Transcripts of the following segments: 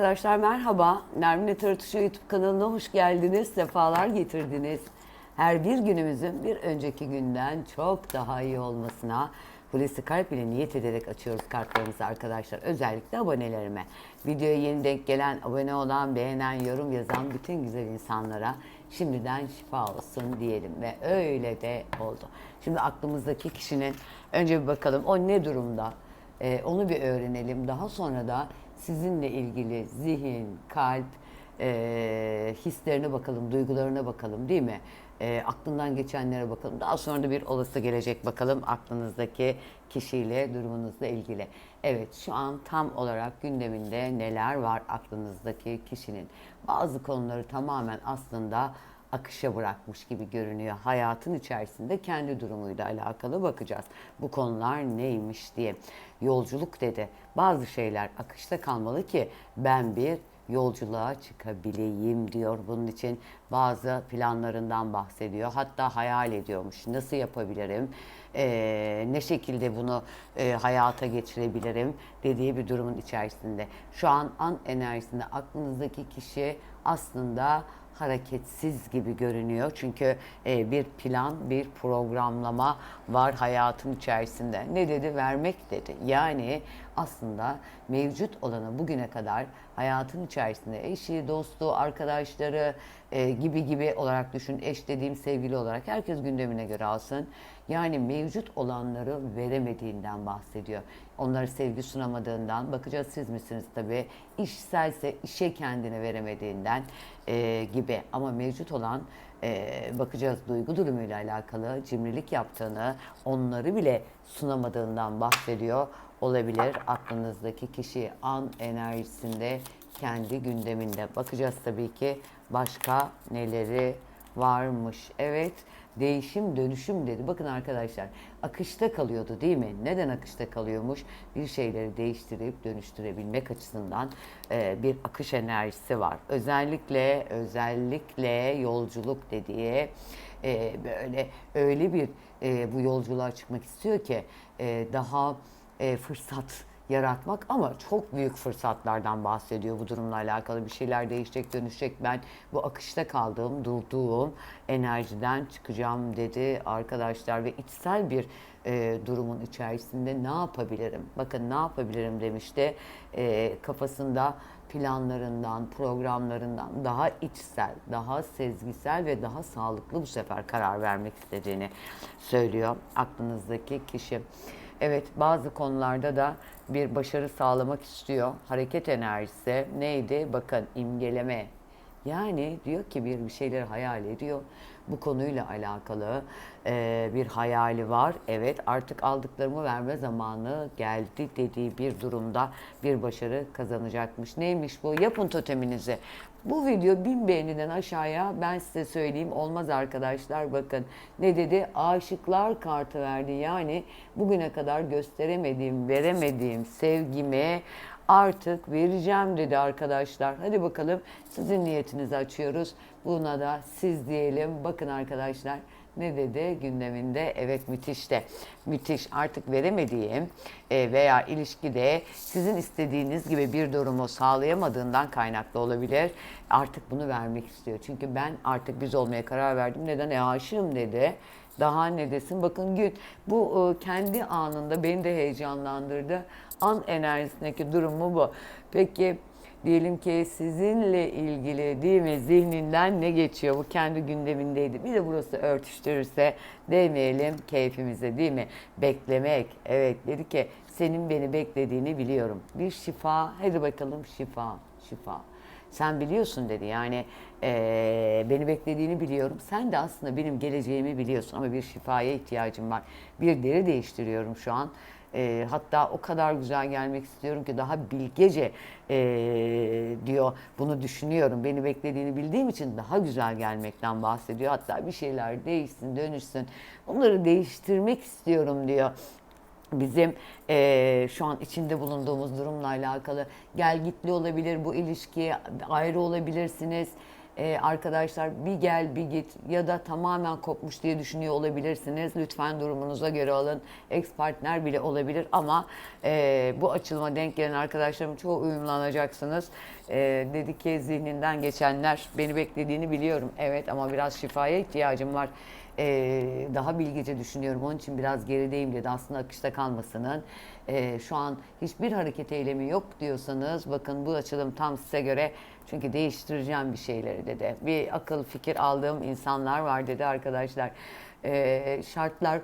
Arkadaşlar merhaba. Nermin Tartışı YouTube kanalına hoş geldiniz. Sefalar getirdiniz. Her bir günümüzün bir önceki günden çok daha iyi olmasına Hulusi Kalp ile niyet ederek açıyoruz kartlarımızı arkadaşlar. Özellikle abonelerime. Videoya yeni denk gelen, abone olan, beğenen, yorum yazan bütün güzel insanlara şimdiden şifa olsun diyelim. Ve öyle de oldu. Şimdi aklımızdaki kişinin önce bir bakalım o ne durumda? Ee, onu bir öğrenelim. Daha sonra da sizinle ilgili zihin, kalp, e, hislerine bakalım, duygularına bakalım değil mi? E, aklından geçenlere bakalım. Daha sonra da bir olası gelecek bakalım aklınızdaki kişiyle, durumunuzla ilgili. Evet şu an tam olarak gündeminde neler var aklınızdaki kişinin. Bazı konuları tamamen aslında akışa bırakmış gibi görünüyor. Hayatın içerisinde kendi durumuyla alakalı bakacağız. Bu konular neymiş diye. Yolculuk dedi. Bazı şeyler akışta kalmalı ki ben bir yolculuğa çıkabileyim diyor. Bunun için bazı planlarından bahsediyor. Hatta hayal ediyormuş. Nasıl yapabilirim? Ee, ne şekilde bunu e, hayata geçirebilirim dediği bir durumun içerisinde. Şu an an enerjisinde aklınızdaki kişi aslında hareketsiz gibi görünüyor. Çünkü e, bir plan, bir programlama var hayatın içerisinde. Ne dedi? Vermek dedi. Yani aslında mevcut olanı bugüne kadar hayatın içerisinde eşi, dostu, arkadaşları e, gibi gibi olarak düşün. Eş dediğim sevgili olarak herkes gündemine göre alsın. Yani mevcut olanları veremediğinden bahsediyor. Onlara sevgi sunamadığından, bakacağız siz misiniz tabii. İşselse işe kendine veremediğinden e, gibi. Ama mevcut olan e, bakacağız duygu durumuyla alakalı cimrilik yaptığını, onları bile sunamadığından bahsediyor olabilir. Aklınızdaki kişi an enerjisinde kendi gündeminde. Bakacağız tabii ki başka neleri varmış. Evet değişim dönüşüm dedi. Bakın arkadaşlar akışta kalıyordu değil mi? Neden akışta kalıyormuş? Bir şeyleri değiştirip dönüştürebilmek açısından e, bir akış enerjisi var. Özellikle özellikle yolculuk dediği e, böyle öyle bir e, bu yolculuğa çıkmak istiyor ki e, daha e, fırsat yaratmak ama çok büyük fırsatlardan bahsediyor bu durumla alakalı. Bir şeyler değişecek dönüşecek. Ben bu akışta kaldığım durduğum enerjiden çıkacağım dedi arkadaşlar ve içsel bir e, durumun içerisinde ne yapabilirim? Bakın ne yapabilirim demişti. E, kafasında planlarından programlarından daha içsel daha sezgisel ve daha sağlıklı bu sefer karar vermek istediğini söylüyor aklınızdaki kişi. Evet bazı konularda da bir başarı sağlamak istiyor. Hareket enerjisi neydi? Bakın imgeleme. Yani diyor ki bir bir şeyler hayal ediyor. Bu konuyla alakalı e, bir hayali var. Evet artık aldıklarımı verme zamanı geldi dediği bir durumda bir başarı kazanacakmış. Neymiş bu? Yapın toteminizi. Bu video bin beğeniden aşağıya ben size söyleyeyim olmaz arkadaşlar bakın ne dedi aşıklar kartı verdi yani bugüne kadar gösteremediğim veremediğim sevgimi artık vereceğim dedi arkadaşlar. Hadi bakalım sizin niyetinizi açıyoruz. Buna da siz diyelim. Bakın arkadaşlar ne dedi gündeminde? Evet müthiş de. Müthiş artık veremediğim e, veya ilişkide sizin istediğiniz gibi bir durumu sağlayamadığından kaynaklı olabilir. Artık bunu vermek istiyor. Çünkü ben artık biz olmaya karar verdim. Neden? E aşığım dedi. Daha ne desin? Bakın gün bu e, kendi anında beni de heyecanlandırdı. An enerjisindeki durumu bu. Peki diyelim ki sizinle ilgili değil mi zihninden ne geçiyor? Bu kendi gündemindeydi. Bir de burası örtüştürürse değmeyelim keyfimize değil mi? Beklemek. Evet dedi ki senin beni beklediğini biliyorum. Bir şifa. Hadi bakalım şifa. Şifa. Sen biliyorsun dedi yani eee, beni beklediğini biliyorum. Sen de aslında benim geleceğimi biliyorsun ama bir şifaya ihtiyacım var. Bir deri değiştiriyorum şu an. Eee, hatta o kadar güzel gelmek istiyorum ki daha bilgece eee, diyor bunu düşünüyorum. Beni beklediğini bildiğim için daha güzel gelmekten bahsediyor. Hatta bir şeyler değişsin, dönüşsün. Onları değiştirmek istiyorum diyor bizim eee, şu an içinde bulunduğumuz durumla alakalı gel gitli olabilir bu ilişki ayrı olabilirsiniz Eee, arkadaşlar bir gel bir git ya da tamamen kopmuş diye düşünüyor olabilirsiniz lütfen durumunuza göre alın ex partner bile olabilir ama eee, bu açılıma denk gelen arkadaşlarım çoğu uyumlanacaksınız Ee, dedi ki zihninden geçenler beni beklediğini biliyorum. Evet ama biraz şifaya ihtiyacım var. Ee, daha bilgece düşünüyorum. Onun için biraz gerideyim dedi. Aslında akışta kalmasının. Ee, şu an hiçbir hareket eylemi yok diyorsanız bakın bu açılım tam size göre çünkü değiştireceğim bir şeyleri dedi. Bir akıl fikir aldığım insanlar var dedi arkadaşlar. Ee, şartlar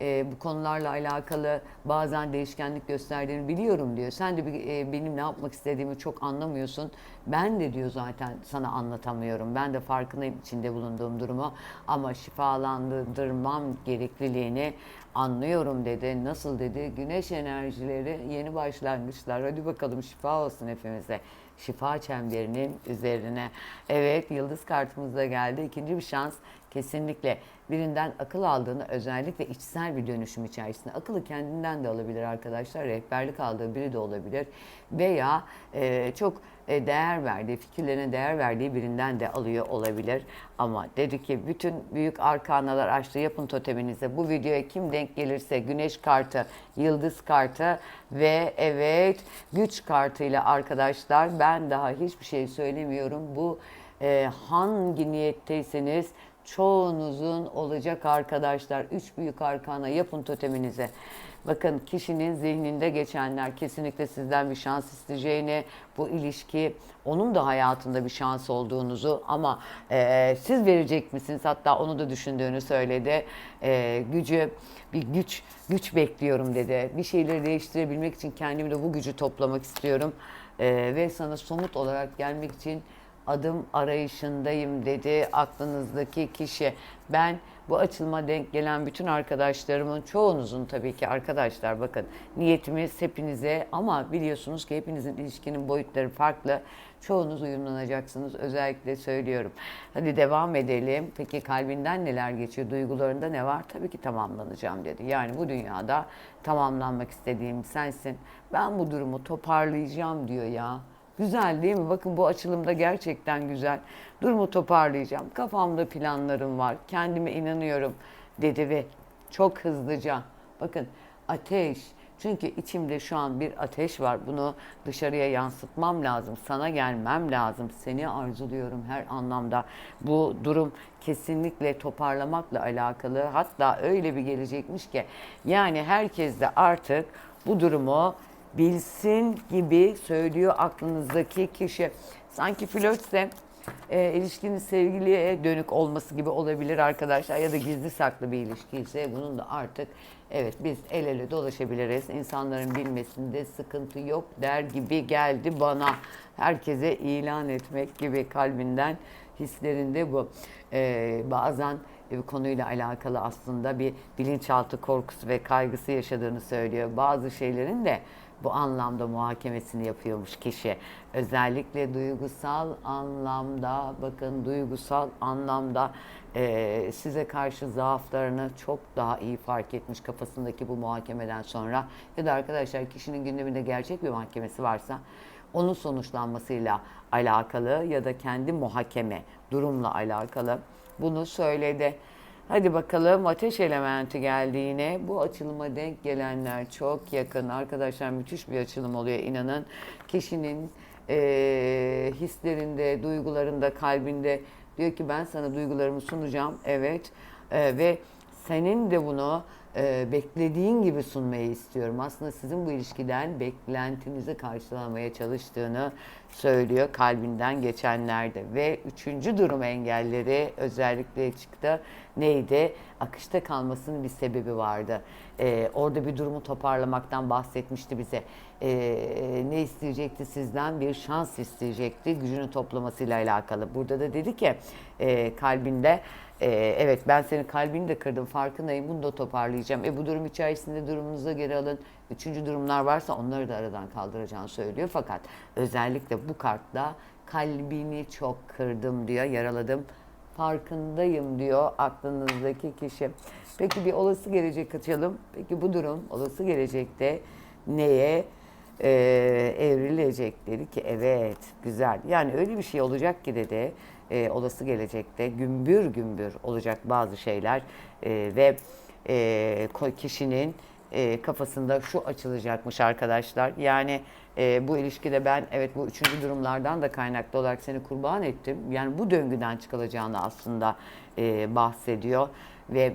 e, bu konularla alakalı bazen değişkenlik gösterdiğini biliyorum diyor. Sen de e, benim ne yapmak istediğimi çok anlamıyorsun. Ben de diyor zaten sana anlatamıyorum. Ben de farkındayım içinde bulunduğum durumu ama şifalandırmam gerekliliğini anlıyorum dedi. Nasıl dedi? Güneş enerjileri yeni başlangıçlar. Hadi bakalım şifa olsun hepimize. Şifa çemberinin üzerine. Evet yıldız kartımız da geldi. İkinci bir şans kesinlikle birinden akıl aldığını özellikle içsel bir dönüşüm içerisinde akıllı kendinden de alabilir arkadaşlar rehberlik aldığı biri de olabilir veya e, çok e, değer verdiği fikirlerine değer verdiği birinden de alıyor olabilir. Ama dedi ki bütün büyük arkanalar açtı yapın toteminize bu videoya kim denk gelirse güneş kartı yıldız kartı ve evet güç kartıyla arkadaşlar ben daha hiçbir şey söylemiyorum. Bu e, hangi niyetteyseniz çoğunuzun olacak arkadaşlar. Üç büyük arkana yapın toteminize. Bakın kişinin zihninde geçenler kesinlikle sizden bir şans isteyeceğini, bu ilişki onun da hayatında bir şans olduğunuzu ama e, siz verecek misiniz? Hatta onu da düşündüğünü söyledi. E, gücü bir güç güç bekliyorum dedi. Bir şeyleri değiştirebilmek için kendimi de bu gücü toplamak istiyorum E, ve sana somut olarak gelmek için adım arayışındayım dedi aklınızdaki kişi. Ben bu açılma denk gelen bütün arkadaşlarımın çoğunuzun tabii ki arkadaşlar bakın niyetimiz hepinize ama biliyorsunuz ki hepinizin ilişkinin boyutları farklı. Çoğunuz uyumlanacaksınız özellikle söylüyorum. Hadi devam edelim. Peki kalbinden neler geçiyor? Duygularında ne var? Tabii ki tamamlanacağım dedi. Yani bu dünyada tamamlanmak istediğim sensin. Ben bu durumu toparlayacağım diyor ya. Güzel değil mi? Bakın bu açılımda gerçekten güzel. Durumu toparlayacağım. Kafamda planlarım var. Kendime inanıyorum dedi ve çok hızlıca. Bakın ateş. Çünkü içimde şu an bir ateş var. Bunu dışarıya yansıtmam lazım. Sana gelmem lazım. Seni arzuluyorum her anlamda. Bu durum kesinlikle toparlamakla alakalı. Hatta öyle bir gelecekmiş ki yani herkes de artık bu durumu bilsin gibi söylüyor aklınızdaki kişi. Sanki flörtse e, ilişkinin sevgiliye dönük olması gibi olabilir arkadaşlar ya da gizli saklı bir ilişki ise bunun da artık evet biz el ele dolaşabiliriz. İnsanların bilmesinde sıkıntı yok der gibi geldi bana. Herkese ilan etmek gibi kalbinden hislerinde bu. E, bazen e, konuyla alakalı aslında bir bilinçaltı korkusu ve kaygısı yaşadığını söylüyor. Bazı şeylerin de bu anlamda muhakemesini yapıyormuş kişi. Özellikle duygusal anlamda, bakın duygusal anlamda e, size karşı zaaflarını çok daha iyi fark etmiş kafasındaki bu muhakemeden sonra. Ya da arkadaşlar kişinin gündeminde gerçek bir mahkemesi varsa onun sonuçlanmasıyla alakalı ya da kendi muhakeme durumla alakalı bunu söyledi. Hadi bakalım ateş elementi geldi yine. Bu açılıma denk gelenler çok yakın. Arkadaşlar müthiş bir açılım oluyor inanın. Kişinin eee, hislerinde, duygularında, kalbinde diyor ki ben sana duygularımı sunacağım. Evet. Eee, ve senin de bunu e, beklediğin gibi sunmayı istiyorum. Aslında sizin bu ilişkiden beklentinizi karşılamaya çalıştığını söylüyor kalbinden geçenlerde. Ve üçüncü durum engelleri özellikle çıktı. Neydi? Akışta kalmasının bir sebebi vardı. E, orada bir durumu toparlamaktan bahsetmişti bize. E, ne isteyecekti sizden? Bir şans isteyecekti gücünü toplamasıyla alakalı. Burada da dedi ki e, kalbinde ee, evet ben senin kalbini de kırdım farkındayım bunu da toparlayacağım. E bu durum içerisinde durumunuza geri alın. Üçüncü durumlar varsa onları da aradan kaldıracağını söylüyor. Fakat özellikle bu kartta kalbini çok kırdım diyor, yaraladım. Farkındayım diyor aklınızdaki kişi. Peki bir olası gelecek açalım. Peki bu durum olası gelecekte neye e, evrilecek dedi ki evet güzel. Yani öyle bir şey olacak ki dedi e, olası gelecekte gümbür gümbür olacak bazı şeyler e, ve e, kişinin e, kafasında şu açılacakmış arkadaşlar. Yani e, bu ilişkide ben evet bu üçüncü durumlardan da kaynaklı olarak seni kurban ettim. Yani bu döngüden çıkılacağını aslında e, bahsediyor ve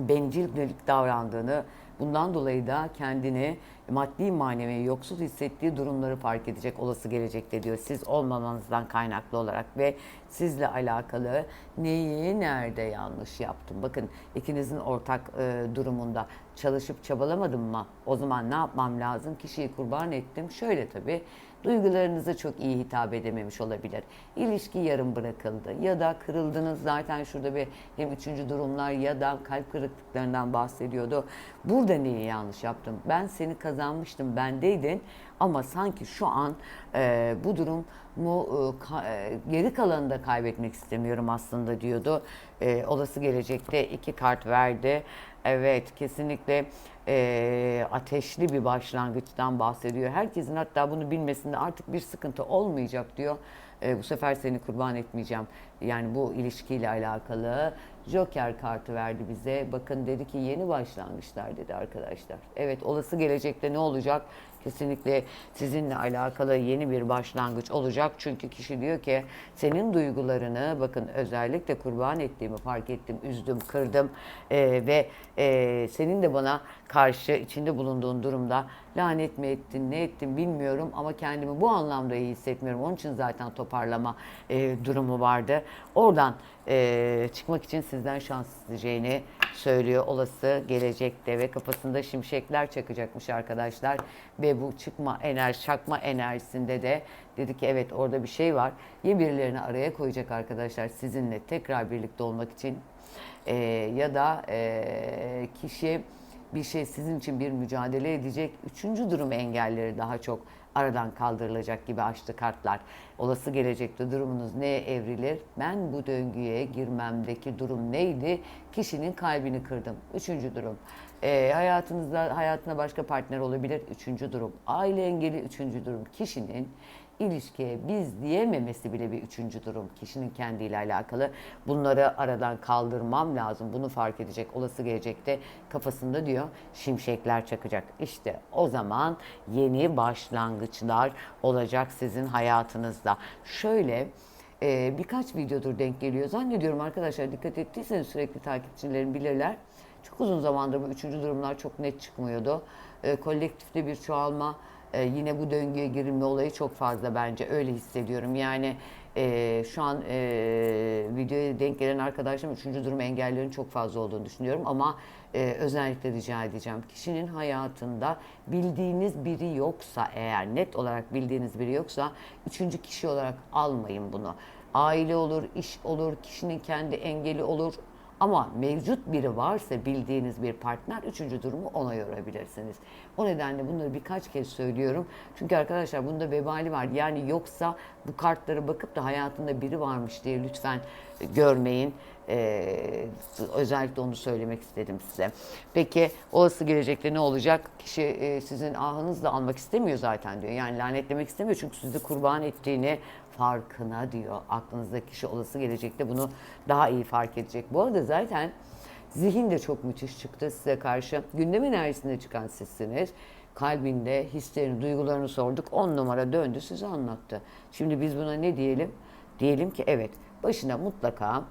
bencillik davrandığını, bundan dolayı da kendini maddi manevi yoksul hissettiği durumları fark edecek olası gelecekte diyor. Siz olmamanızdan kaynaklı olarak ve sizle alakalı neyi nerede yanlış yaptım. Bakın ikinizin ortak e, durumunda çalışıp çabalamadım mı? O zaman ne yapmam lazım? Kişiyi kurban ettim. Şöyle tabii duygularınıza çok iyi hitap edememiş olabilir. İlişki yarım bırakıldı ya da kırıldınız zaten şurada bir hem üçüncü durumlar ya da kalp kırıklıklarından bahsediyordu. Burada neyi yanlış yaptım? Ben seni kazanmıştım, bendeydin ama sanki şu an e, bu durum mu e, ka- e, geri kalanını da kaybetmek istemiyorum aslında diyordu. E, olası gelecekte iki kart verdi. Evet kesinlikle e, ateşli bir başlangıçtan bahsediyor. Herkesin hatta bunu bilmesinde artık bir sıkıntı olmayacak diyor. E, bu sefer seni kurban etmeyeceğim. Yani bu ilişkiyle alakalı Joker kartı verdi bize. Bakın dedi ki yeni başlangıçlar dedi arkadaşlar. Evet olası gelecekte ne olacak? Kesinlikle sizinle alakalı yeni bir başlangıç olacak. Çünkü kişi diyor ki senin duygularını bakın özellikle kurban ettiğimi fark ettim, üzdüm, kırdım Ee, ve e, senin de bana karşı içinde bulunduğun durumda lanet mi ettin, ne ettin bilmiyorum ama kendimi bu anlamda iyi hissetmiyorum. Onun için zaten toparlama e, durumu vardı. Oradan e, çıkmak için sizden şans isteyeceğini söylüyor olası gelecekte ve kafasında şimşekler çakacakmış arkadaşlar ve bu çıkma enerji, çakma enerjisinde de dedi ki evet orada bir şey var. Ya birilerini araya koyacak arkadaşlar sizinle tekrar birlikte olmak için e, ya da e, kişi bir şey sizin için bir mücadele edecek. Üçüncü durum engelleri daha çok aradan kaldırılacak gibi açtı kartlar. Olası gelecekte durumunuz neye evrilir? Ben bu döngüye girmemdeki durum neydi? Kişinin kalbini kırdım. Üçüncü durum. Ee, hayatınızda hayatına başka partner olabilir. Üçüncü durum. Aile engeli üçüncü durum. Kişinin ilişkiye biz diyememesi bile bir üçüncü durum. Kişinin kendiyle alakalı. Bunları aradan kaldırmam lazım. Bunu fark edecek. Olası gelecekte kafasında diyor şimşekler çakacak. İşte o zaman yeni başlangıçlar olacak sizin hayatınızda. Şöyle e, birkaç videodur denk geliyor. Zannediyorum arkadaşlar dikkat ettiyseniz sürekli takipçilerim bilirler. Çok uzun zamandır bu üçüncü durumlar çok net çıkmıyordu. E, kolektifte bir çoğalma, e, yine bu döngüye girilme olayı çok fazla bence öyle hissediyorum. Yani e, şu an e, videoya denk gelen arkadaşlarım üçüncü durum engellerin çok fazla olduğunu düşünüyorum ama e, özellikle rica edeceğim. Kişinin hayatında bildiğiniz biri yoksa eğer net olarak bildiğiniz biri yoksa üçüncü kişi olarak almayın bunu. Aile olur, iş olur, kişinin kendi engeli olur, ama mevcut biri varsa bildiğiniz bir partner üçüncü durumu ona yorabilirsiniz. O nedenle bunları birkaç kez söylüyorum. Çünkü arkadaşlar bunda vebali var. Yani yoksa bu kartlara bakıp da hayatında biri varmış diye lütfen görmeyin. Ee, özellikle onu söylemek istedim size. Peki olası gelecekte ne olacak? Kişi e, sizin ahınızla almak istemiyor zaten diyor. Yani lanetlemek istemiyor çünkü sizi kurban ettiğini farkına diyor. Aklınızdaki kişi olası gelecekte bunu daha iyi fark edecek. Bu arada zaten zihin de çok müthiş çıktı size karşı. Gündem enerjisinde çıkan sizsiniz. Kalbinde hislerini, duygularını sorduk. On numara döndü size anlattı. Şimdi biz buna ne diyelim? Diyelim ki evet başına mutlaka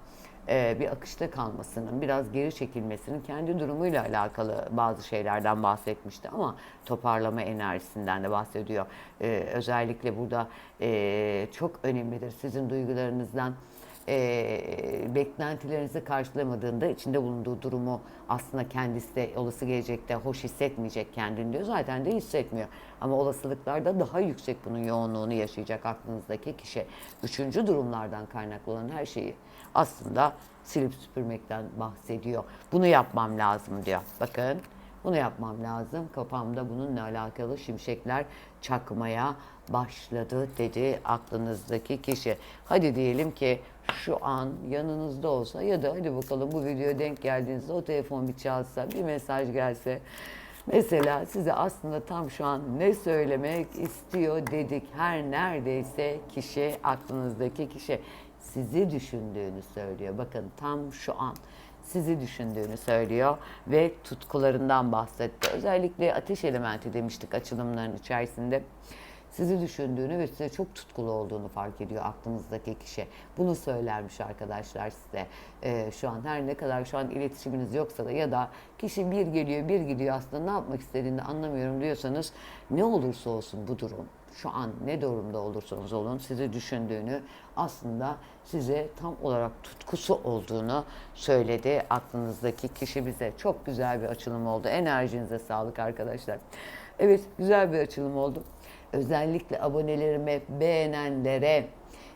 e, bir akışta kalmasının, biraz geri çekilmesinin kendi durumuyla alakalı bazı şeylerden bahsetmişti ama toparlama enerjisinden de bahsediyor. E, özellikle burada e, çok önemlidir sizin duygularınızdan e, beklentilerinizi karşılamadığında içinde bulunduğu durumu aslında kendisi de olası gelecekte hoş hissetmeyecek kendini diyor. Zaten de hissetmiyor. Ama olasılıklarda daha yüksek bunun yoğunluğunu yaşayacak aklınızdaki kişi. Üçüncü durumlardan kaynaklı olan her şeyi aslında silip süpürmekten bahsediyor. Bunu yapmam lazım diyor. Bakın bunu yapmam lazım. Kafamda bununla alakalı şimşekler çakmaya başladı dedi aklınızdaki kişi. Hadi diyelim ki şu an yanınızda olsa ya da hadi bakalım bu videoya denk geldiğinizde o telefon bir çalsa, bir mesaj gelse. Mesela size aslında tam şu an ne söylemek istiyor dedik. Her neredeyse kişi, aklınızdaki kişi sizi düşündüğünü söylüyor. Bakın tam şu an sizi düşündüğünü söylüyor ve tutkularından bahsetti. Özellikle ateş elementi demiştik açılımların içerisinde. Sizi düşündüğünü ve size çok tutkulu olduğunu fark ediyor aklınızdaki kişi. Bunu söylermiş arkadaşlar size. Ee, şu an her ne kadar şu an iletişiminiz yoksa da ya da kişi bir geliyor bir gidiyor aslında ne yapmak istediğini anlamıyorum diyorsanız ne olursa olsun bu durum şu an ne durumda olursanız olun sizi düşündüğünü aslında size tam olarak tutkusu olduğunu söyledi aklınızdaki kişi bize. Çok güzel bir açılım oldu. Enerjinize sağlık arkadaşlar. Evet güzel bir açılım oldu. Özellikle abonelerime, beğenenlere,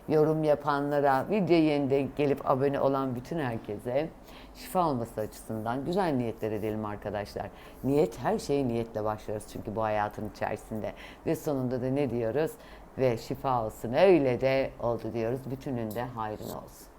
yorum yapanlara, videoya yeniden gelip abone olan bütün herkese şifa olması açısından güzel niyetler edelim arkadaşlar. Niyet her şeye niyetle başlarız çünkü bu hayatın içerisinde. Ve sonunda da ne diyoruz? Ve şifa olsun öyle de oldu diyoruz. Bütününde hayrın olsun.